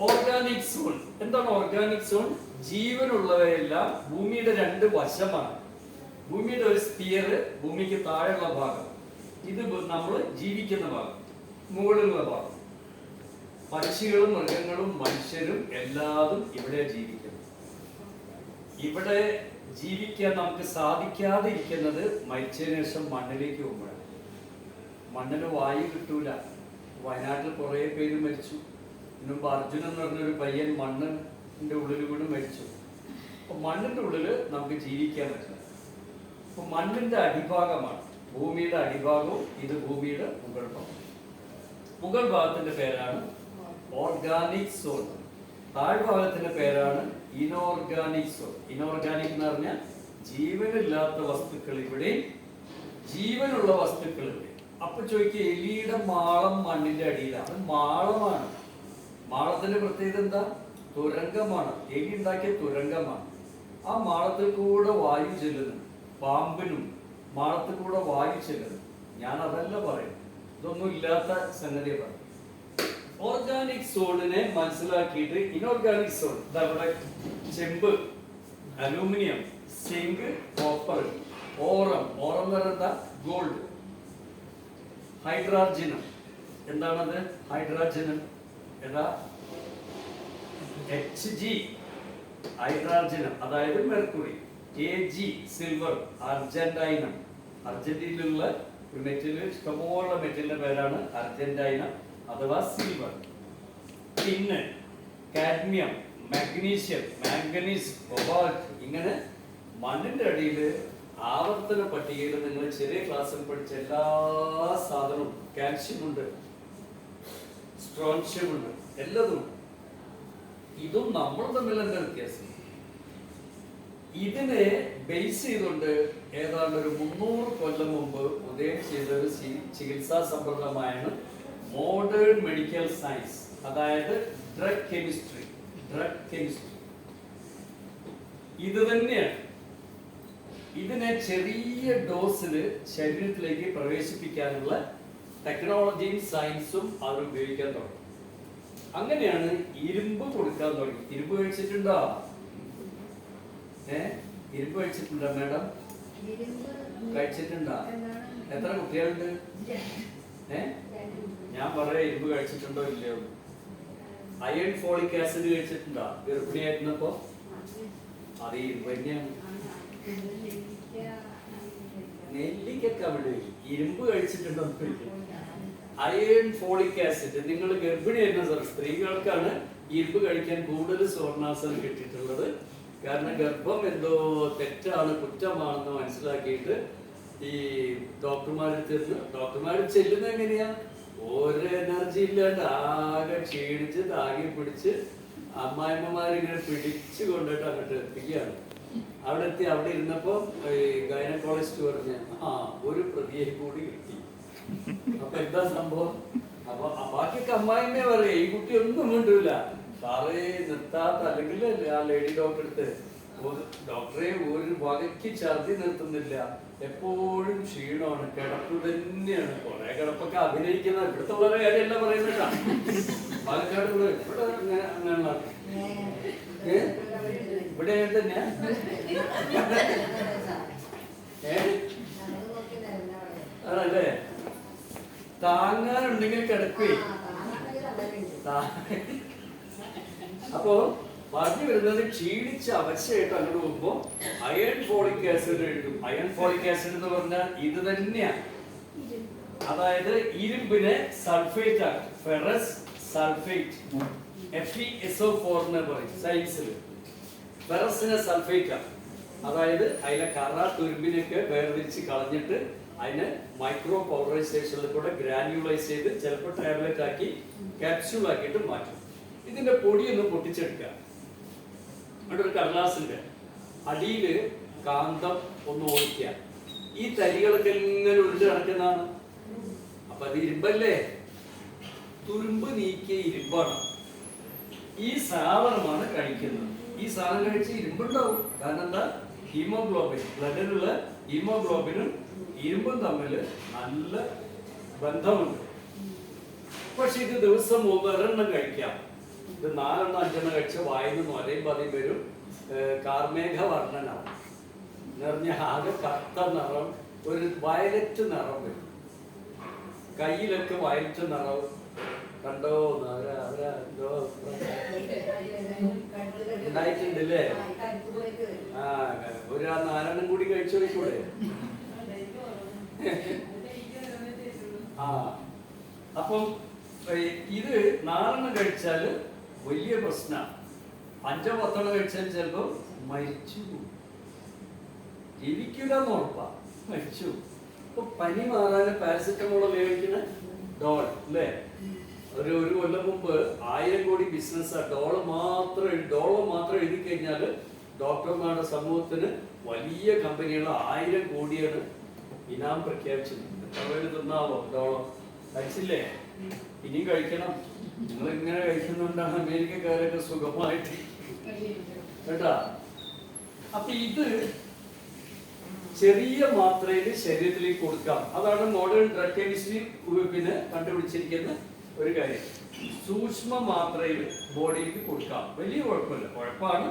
Organic zone എന്താണ് organic zone ജീവനുള്ളവയെല്ലാം ഭൂമിയുടെ രണ്ട് വശമാണ്. ഭൂമിയുടെ ഒരു സ്പിയർ ഭൂമിക്ക് താഴെയുള്ള ഭാഗം. ഇത് നമ്മൾ ജീവിക്കുന്ന ഭാഗം. മുകളിലുള്ള ഭാഗം. പക്ഷികളും മൃഗങ്ങളും മനുഷ്യരും എല്ലാതും ഇവിടെ ജീവിക്കുന്നു. ഇവിടെ ജീവിക്കാൻ നമുക്ക് സാധിക്കാതെ ഇരിക്കുന്നത് മരിച്ചതിനു ശേഷം മണ്ണിലേക്ക് പോകുമ്പോഴാണ്. മണ്ണിന് വായു കിട്ടൂല. വയനാട്ടിൽ കുറേ പേര് മരിച്ചു. മുമ്പ് അർജുനൻ എന്ന് പറഞ്ഞൊരു പയ്യൻ മണ്ണിന്റെ ഉള്ളിൽ കൂടെ മരിച്ചു. അപ്പൊ മണ്ണിന്റെ ഉള്ളിൽ നമുക്ക് ജീവിക്കാൻ പറ്റില്ല. അപ്പൊ മണ്ണിന്റെ അടിഭാഗമാണ്. ഭൂമിയുടെ അടിഭാഗവും ഇത് ഭൂമിയുടെ മുകൾ ഭാഗം മുകൾ ഭാഗത്തിന്റെ പേരാണ് ഓർഗാനിക് സോൺ. താഴ്ഭാഗത്തിന്റെ പേരാണ് ഇനോർഗാനിക് സോൺ. ഇനോർഗാനിക് എന്ന് പറഞ്ഞാൽ ജീവനില്ലാത്ത വസ്തുക്കൾ ഇവിടെ ജീവനുള്ള വസ്തുക്കൾ ഇവിടെ അപ്പൊ ചോദിക്കുക എലിയുടെ മാളം മണ്ണിന്റെ അടിയിലാണ്. മാളമാണ്. മാളത്തിന്റെ പ്രത്യേകത എന്താ? തുരങ്കമാണ്. എലി ഉണ്ടാക്കിയ തുരങ്കമാണ്. ആ മാളത്തിൽ കൂടെ വായു ചെല്ലുന്നു. പാമ്പിനും മാളത്തിൽ കൂടെ വായു ചെല്ലുന്നു. ഞാൻ അതല്ല പറയും ഇതൊന്നും ഇല്ലാത്ത സംഗതിയെ പറയും ഓർഗാനിക് സോണിനെ മനസ്സിലാക്കിയിട്ട് ഇനോർഗാനിക് സോൾ നമ്മുടെ ചെമ്പ് aluminium zinc copper aurum. Aurum എന്ന് പറയുന്നത് ഗോൾഡ് ഹൈഡ്രാർജിനം. എന്താണത്? ഹൈഡ്രാർജിനം. ഏതാ എച്ച് ജി ഹൈഡ്രാർജിനം. അതായത് mercury. A G silver argentinum. അർജന്റീനയിലുള്ള ഒരു മെറ്റീരിയൽ ഇഷ്ടമുള്ള മെറ്റീരിയലിന്റെ പേരാണ് അർജന്റൈനം അഥവാ സിൽവർ. പിന്നെ കാഡ്മിയം മാഗ്നീഷ്യം മാംഗനീസ് കൊബാൾട്ട്. ഇങ്ങനെ മണ്ണിന്റെ അടിയിൽ ആവർത്തന പട്ടികയിൽ നിങ്ങൾ ചെറിയ ക്ലാസ്സിൽ പഠിച്ച എല്ലാ സാധനവും കാൽഷ്യം ഉണ്ട് സ്ട്രോൺഷ്യം ഉണ്ട് എല്ലാതും. ഇതും നമ്മൾ തമ്മിൽ എന്താ വ്യത്യാസം. ഇതിനെ ബേസ് ചെയ്തുകൊണ്ട് ഏതാണ്ട് ഒരു മുന്നൂറ് കൊല്ലം മുമ്പ് ഉദയം ചെയ്ത ഒരു ചികിത്സാ സമ്പ്രദായമാണ് മോഡേൺ മെഡിക്കൽ സയൻസ് അതായത് ഡ്രഗ് കെമിസ്ട്രി ഡ്രഗ് കെമിസ്ട്രി ഇത് തന്നെയാണ്. ഇതിനെ ചെറിയ ഡോസിൽ ശരീരത്തിലേക്ക് പ്രവേശിപ്പിക്കാനുള്ള ടെക്നോളജിയും സയൻസും അവർ ഉപയോഗിക്കാൻ തുടങ്ങി. അങ്ങനെയാണ് ഇരുമ്പ് കൊടുക്കാൻ തുടങ്ങി. ഇരുമ്പ് കഴിച്ചിട്ടുണ്ടോ? ഏ? ഇരുമ്പ് കഴിച്ചിട്ടുണ്ടോ മാഡം? കഴിച്ചിട്ടുണ്ടോ? എത്ര കുട്ടികളുണ്ട്? ഏ? ഞാൻ പറയാ ഇരുമ്പ് കഴിച്ചിട്ടുണ്ടോ ഇല്ലയോ? അയൺ ഫോളിക് ആസിഡ് കഴിച്ചിട്ടുണ്ടോ? ഗർഭിണിയായിരുന്നപ്പോ? അത് ഇരുമ്പ് തന്നെയാണ്. നെല്ലിക്കൊക്കെ അവിടെ ഇരുമ്പ് കഴിച്ചിട്ടുണ്ടോ അയൺ ഫോളിക് ആസിഡ് നിങ്ങൾ ഗർഭിണിയായിരുന്ന സാർ സ്ത്രീകൾക്കാണ് ഇരുമ്പ് കഴിക്കാൻ കൂടുതൽ സ്വർണാസനം കിട്ടിയിട്ടുള്ളത്. കാരണം ഗർഭം എന്തോ തെറ്റാണ് കുറ്റമാണെന്ന് മനസ്സിലാക്കിയിട്ട് ഈ ഡോക്ടർമാരിൽ ചെന്ന് ഡോക്ടർമാർ ചെല്ലുന്നത് എങ്ങനെയാ? ഒരു എനർജി ഇല്ലാണ്ട് ആകെ ക്ഷീണിച്ച് താങ്ങി പിടിച്ച് അമ്മായിമ്മമാരിങ്ങനെ പിടിച്ചു കൊണ്ടിട്ട് അങ്ങോട്ട് എത്തിക്കുകയാണ്. അവിടെ എത്തി അവിടെ ഇരുന്നപ്പോ ഗൈനക്കോളജിസ്റ്റ് പറഞ്ഞ ആ ഒരു പ്രതിയെ കൂടി കിട്ടി. അപ്പൊ എന്താ സംഭവം? അപ്പൊ ബാക്കിയൊക്കെ അമ്മായിമ്മേ പറയാ ഈ കുട്ടി ഒന്നും കൊണ്ടില്ല സാറേ നിർത്താത്ത അല്ലെങ്കിൽ ആ ലേഡി ഡോക്ടർ അടുത്ത് ഡോക്ടറെ ഒരു വകയ്ക്ക് ഛർദി നിർത്തുന്നില്ല. എപ്പോഴും ക്ഷീണമാണ് കിടപ്പ് തന്നെയാണ്. കുറെ കിടപ്പൊക്കെ അഭിനയിക്കുന്ന ഇവിടുത്തെ പോലെ കാര്യമല്ല പറയുന്നില്ല പാലക്കാട് ഇവിടെ ഇവിടെ അങ്ങനെ അങ്ങനെയുള്ള? ഇവിടെ അതല്ലേ താങ്ങാനുണ്ടെങ്കിൽ കിടക്കേ. അപ്പോ പറഞ്ഞു വരുന്നത് ക്ഷീണിച്ച അവശയായിട്ട് അങ്ങോട്ട് പോകുമ്പോ അയൺ ഫോളിക് ആസിഡ് എഴുതും. അയൺ ഫോളിക് ആസിഡ് എന്ന് പറഞ്ഞാൽ ഇത് തന്നെയാണ് അതായത് ഇരുമ്പിനെ സൾഫേറ്റ് ആണ്. Ferrous sulphate F E S O four എന്ന് പറയും. സയൻസിൽ ഫെറസിനെ സൾഫേറ്റ്. ആക്കും അതായത് അതിലെ കറ തുരുമ്പിനൊക്കെ വേർതിരിച്ച് കളഞ്ഞിട്ട് അതിനെ മൈക്രോ പൗഡറൈസേഷനിൽ കൂടെ ഗ്രാനുലൈസ് ചെയ്ത് ചിലപ്പോൾ ടാബ്ലറ്റ് ആക്കി ക്യാപ്സ്യൂൾ ആക്കിയിട്ട് മാറ്റും. ഇതിന്റെ പൊടി ഒന്ന് പൊട്ടിച്ചെടുക്കുക. അവിടെ ഒരു കടലാസിന്റെ അടിയിൽ കാന്തം ഒന്ന് ഓടിക്കുക. ഈ തരികളൊക്കെ ഇങ്ങനെ ഉരുണ്ട് കിടക്കുന്നതാണ് അപ്പൊ അത് ഇരുമ്പല്ലേ? തുരുമ്പ് നീക്കിയ ഇരുമ്പാണ്. ഈ സാധനമാണ് കഴിക്കുന്നത്. ഈ സാധനം കഴിച്ച് ഇരുമ്പുണ്ടാവും. കാരണം എന്താ? ഹീമോഗ്ലോബിൻ. ബ്ലഡിലുള്ള ഹീമോഗ്ലോബിനും ഇരുമ്പും തമ്മിൽ നല്ല ബന്ധമുണ്ട്. പക്ഷെ ഇത് ദിവസം ഒരെണ്ണം കഴിക്കാം. ഇത് നാലെണ്ണം അഞ്ചെണ്ണം കഴിച്ച വായിന്ന് നൊരയും പതി വരും. കാർമേഘ വർണനാവും നിറഞ്ഞ ആകെ കറുത്ത നിറം ഒരു വയലറ്റ് നിറം വരും. കയ്യിലൊക്കെ വയലറ്റ് നിറം. കണ്ടോ? ഉണ്ടായിട്ടുണ്ടല്ലേ? ആ ഒരു നാലെണ്ണം കൂടി കഴിച്ചു വെച്ചൂടെ ആ അപ്പം ഇത് നാലെണ്ണം കഴിച്ചാൽ വലിയ പ്രശ്ന. അഞ്ചോ പത്തോളം കഴിച്ചാൽ ചിലപ്പോൾ മരിച്ചു. ജീവിക്കില്ല എന്ന് ഉറപ്പാ. മരിച്ചു അപ്പൊ പനി മാറാൻ പാരസെറ്റമോൾ ഉപയോഗിക്കുന്ന ഡോൾ അല്ലേ? ഒരു ഒരു കൊല്ലം മുമ്പ് ആയിരം കോടി ബിസിനസ് ഡോളർ മാത്രം ഡോളർ മാത്രം എഴുതി കഴിഞ്ഞാൽ ഡോക്ടർമാരുടെ സമൂഹത്തിന് വലിയ കമ്പനികൾ ആയിരം കോടിയാണ് ഇനാം പ്രഖ്യാപിച്ചത്. തിന്നാവോ ഡോളർ കഴിച്ചില്ലേ? ഇനിയും കഴിക്കണം. നിങ്ങൾ ഇങ്ങനെ കഴിക്കുന്നുണ്ടാണ് അമേരിക്കക്കാരൊക്കെ സുഖമായിട്ട് കേട്ടാ? അപ്പൊ ഇത് ചെറിയ മാത്രയിൽ ശരീരത്തിലേക്ക് കൊടുക്കാം. അതാണ് മോഡേൺ ഡ്രഗ് കെമിസ്ട്രി പിന്നെ കണ്ടുപിടിച്ചിരിക്കുന്ന ഒരു കാര്യം. സൂക്ഷ്മ മാത്രയിൽ ബോഡിയിലേക്ക് കൊടുക്കാം. വലിയ കുഴപ്പമില്ല. കുഴപ്പമാണ്.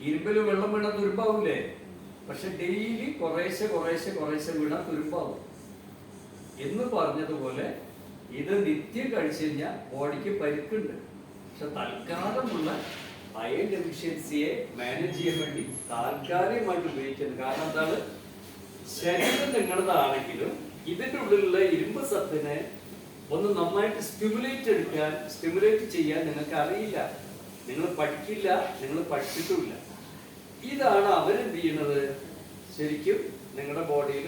ഇരുമ്പിൽ വെള്ളം വീണാൽ തുരുമ്പാവില്ലേ പക്ഷെ ഡെയിലി കുറേശ്ശെ കുറേശ്ശെ കുറേശ്ശെ വീണാൽ തുരുമ്പാവും. എന്ന് പറഞ്ഞതുപോലെ ഇത് നിത്യം കഴിച്ചു കഴിഞ്ഞാൽ ബോഡിക്ക് പരിക്കുണ്ട്. പക്ഷെ തൽക്കാലമുള്ള അയൺ ഡെഫിഷ്യൻസിയെ മാനേജ് ചെയ്യാൻ വേണ്ടി താൽക്കാലികമായിട്ട് ഉപയോഗിക്കുന്നത് കാരണം എന്താണ്? ശരീരം നിങ്ങളുടേതാണെങ്കിലും ഇതിന്റെ ഉള്ളിലുള്ള ഇരുമ്പ് സത്തിനെ ഒന്ന് നന്നായിട്ട് സ്റ്റിമുലേറ്റ് എടുക്കാൻ സ്റ്റിമുലേറ്റ് ചെയ്യാൻ നിങ്ങൾക്ക് അറിയില്ല. നിങ്ങൾ പഠിക്കില്ല നിങ്ങൾ പഠിച്ചിട്ടുമില്ല. ഇതാണ് അവരെന്ത് ചെയ്യുന്നത്? ശരിക്കും നിങ്ങളുടെ ബോഡിയിൽ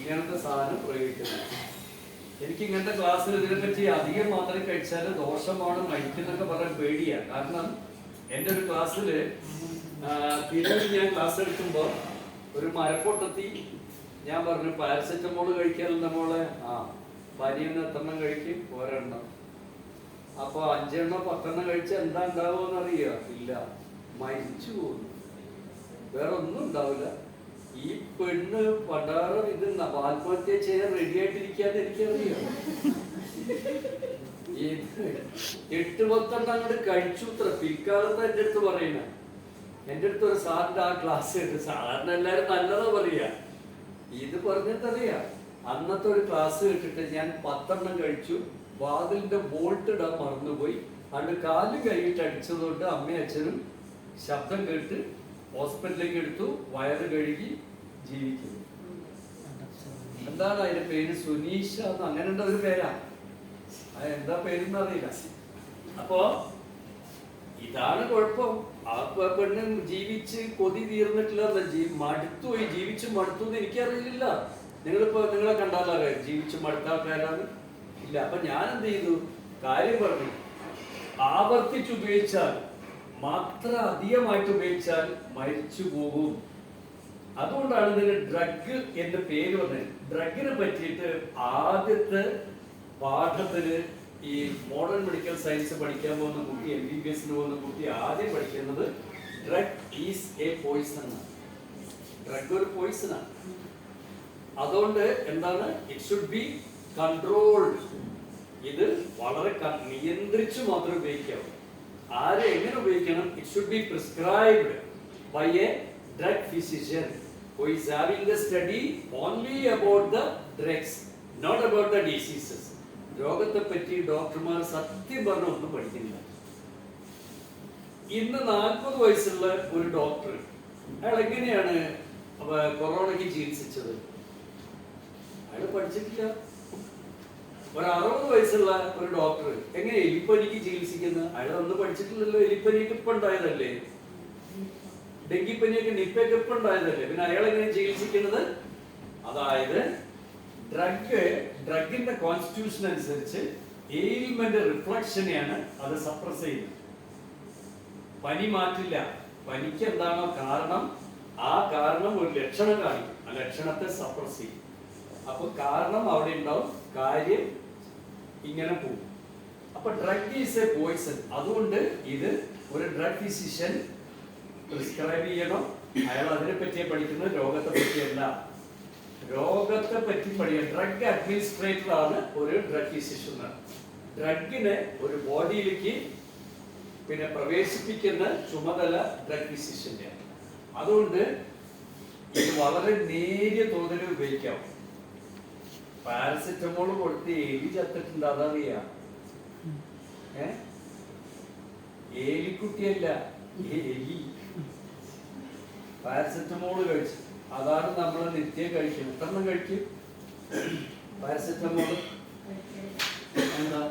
ഇങ്ങനത്തെ സാധനം പ്രയോഗിക്കുന്നത്. എനിക്ക് ഇങ്ങനത്തെ ക്ലാസ്സിൽ ഇതിനെപ്പറ്റി അധികം മാത്രം കഴിച്ചാൽ ദോഷമാണ് മരിക്കുന്നൊക്കെ പറയാൻ പേടിയാണ് കാരണം എന്റെ ഒരു ക്ലാസ്സിൽ തിരുവനന്തപുരം ഞാൻ ക്ലാസ് എടുക്കുമ്പോൾ ഒരു മരപ്പൊട്ടത്തി ഞാൻ പറഞ്ഞു പാരസെറ്റമോൾ കഴിക്കാറുണ്ട് മോളെ? ആ. പനിയെന്ന് എത്രണ്ണം കഴിക്കും? ഒരെണ്ണം. അപ്പൊ അഞ്ചെണ്ണം പത്തെണ്ണം കഴിച്ച് എന്താ ഉണ്ടാവുമെന്ന് അറിയോ ഇല്ല. മരിച്ചു പോകുന്നു. വേറെ ഒന്നും ഉണ്ടാവില്ല. ഈ പെണ്ണ് പണ്ടാറം ഇത് ആത്മഹത്യ ചെയ്യാൻ റെഡി ആയിട്ടിരിക്കാതെ എനിക്കറിയാം? എട്ട് പത്തെണ്ണം അങ്ങോട്ട് കഴിച്ചു പിൽക്കാലത്ത് എന്റെ അടുത്ത് പറയണ എന്റെ അടുത്ത് ഒരു സാറിന്റെ ആ ക്ലാസ് ഉണ്ട്. സാറിന് എല്ലാവരും നല്ലതാ പറയാ. ഇത് പറഞ്ഞിട്ടറിയാം അന്നത്തെ ഒരു ക്ലാസ് കേട്ടിട്ട് ഞാൻ പത്തെണ്ണം കഴിച്ചു. വാതിലിന്റെ ബോൾട്ട് ഇടാൻ മറന്നുപോയി. അതുകൊണ്ട് കാൽ കൈയിട്ട് അടിച്ചതുകൊണ്ട് അമ്മയും അച്ഛനും ശബ്ദം കേട്ട് ഹോസ്പിറ്റലിലേക്ക് എടുത്തു. വയറ് കഴുകി ജീവിക്കുന്നു. എന്താണ് അതിന്റെ പേര്? സുനീഷ എന്ന് അങ്ങനെ ഒരു പേരാ. എന്താ പേരെന്ന് അറിയില്ല. അപ്പോ ഇതാണ് കുഴപ്പം. ആ പെണ്ണ് ജീവിച്ച് കൊതി തീർന്നിട്ടില്ല. മടുത്തുപോയി. മടുത്തു പോയി ജീവിച്ച് മടുത്തു എന്ന് എനിക്കറിയില്ല. നിങ്ങളിപ്പോ നിങ്ങളെ കണ്ടാലറിയാം ജീവിച്ച് മടുത്ത ആൾക്കാരാണ്. ഇല്ല അപ്പൊ ഞാൻ എന്ത് ചെയ്തു? കാര്യം പറഞ്ഞു. ആവർത്തിച്ച് ഉപയോഗിച്ചാൽ മാത്ര അധികമായിട്ട് ഉപയോഗിച്ചാൽ മരിച്ചു പോകും. അതുകൊണ്ടാണ് ഇതിന് ഡ്രഗ് എന്ന പേര് വന്നത്. ഡ്രഗിനെ പറ്റിയിട്ട് ആദ്യത്തെ പാഠത്തിന് ഈ മോഡേൺ മെഡിക്കൽ സയൻസ് പഠിക്കാൻ പോകുന്ന കുട്ടി എം ബി ബി എസിന് പോകുന്ന കുട്ടി ആദ്യം പഠിക്കുന്നത് drug is a poison drug ഒരു പോയിസണാണ് അതുകൊണ്ട് എന്താണ്? ഇറ്റ് ഷുഡ് ബി കൺട്രോൾഡ് ഇത് വളരെ നിയന്ത്രിച്ച് മാത്രം ഉപയോഗിക്കാവൂ. ആരെ എങ്ങനെ ഉപയോഗിക്കണം? It should be prescribed by a drug physician who is having the study only about the drugs not about the diseases. രോഗത്തെ പറ്റി ഡോക്ടർമാർ സത്യം പറഞ്ഞ ഒന്നും പഠിക്കുന്നില്ല. ഇന്ന് നാൽപ്പത് വയസ്സുള്ള ഒരു ഡോക്ടർ അയാൾ എങ്ങനെയാണ് കൊറോണയ്ക്ക് ചികിത്സിച്ചത്? അയാൾ പഠിച്ചിട്ടില്ല. ഒരു അറുപത് വയസ്സുള്ള ഒരു ഡോക്ടർ എങ്ങനെ എലിപ്പനിക്ക് ചികിത്സിക്കുന്നത് അയാൾ ഒന്നും പഠിച്ചിട്ടില്ലല്ലോ എലിപ്പനിക്ക് ഇപ്പൊ ഉണ്ടായതല്ലേ? ഡെങ്കിപ്പനിയൊക്കെ നിപ്പയൊക്കെ ഇപ്പൊ ഉണ്ടായതല്ലേ? പിന്നെ അയാൾ എങ്ങനെ ചികിത്സിക്കുന്നത്? അതായത് ഡ്രഗ് ഡ്രഗിന്റെ കോൺസ്റ്റിറ്റ്യൂഷൻ അനുസരിച്ച് എയിൽമെന്റ് റിഫ്ലക്ഷനെയാണ് അത് സപ്രസ് ചെയ്യുന്നത്. പനി മാറ്റില്ല. പനിക്ക് എന്താണോ കാരണം ആ കാരണം ഒരു ലക്ഷണം കാണിക്കും. ആ ലക്ഷണത്തെ സപ്രസ് ചെയ്യും. അപ്പൊ കാരണം അവിടെ ഉണ്ടാവും കാര്യം ഇങ്ങനെ പോകും. അപ്പൊ ഡ്രഗ് ഈസ് എ പോയിസൺ അതുകൊണ്ട് ഇത് ഒരു ഡ്രഗ് ഫിസിഷ്യൻ പ്രിസ്ക്രൈബ് ചെയ്യണം. അയാൾ അതിനെ പറ്റിയേ പഠിക്കുന്നത് രോഗത്തെ പറ്റിയല്ല. രോഗത്തെ പറ്റി പഠിക്കുക ഡ്രഗ് അഡ്മിനിസ്ട്രേറ്റർ ആണ് ഒരു ഡ്രഗ് ഫിസിഷ്യൻ ഡ്രഗിനെ ഒരു ബോഡിയിലേക്ക് പിന്നെ പ്രവേശിപ്പിക്കുന്ന ചുമതല ഡ്രഗ് ഫിസിഷ്യന്റെ അതുകൊണ്ട് ഇത് വളരെ നേരിയ തോതിൽ ഉപയോഗിക്കാം. പാരസെറ്റമോൾ കൊടുത്ത് എലി ചത്തിട്ടുണ്ട് അതറിയാം? ഏ? എലിക്കുട്ടിയല്ല എലി. പാരസെറ്റമോൾ കഴിച്ചു. അതാണ് നമ്മൾ നിത്യം കഴിക്കുന്നത്. എത്രണ്ണം കഴിക്കും പാരസെറ്റമോൾ എന്താ?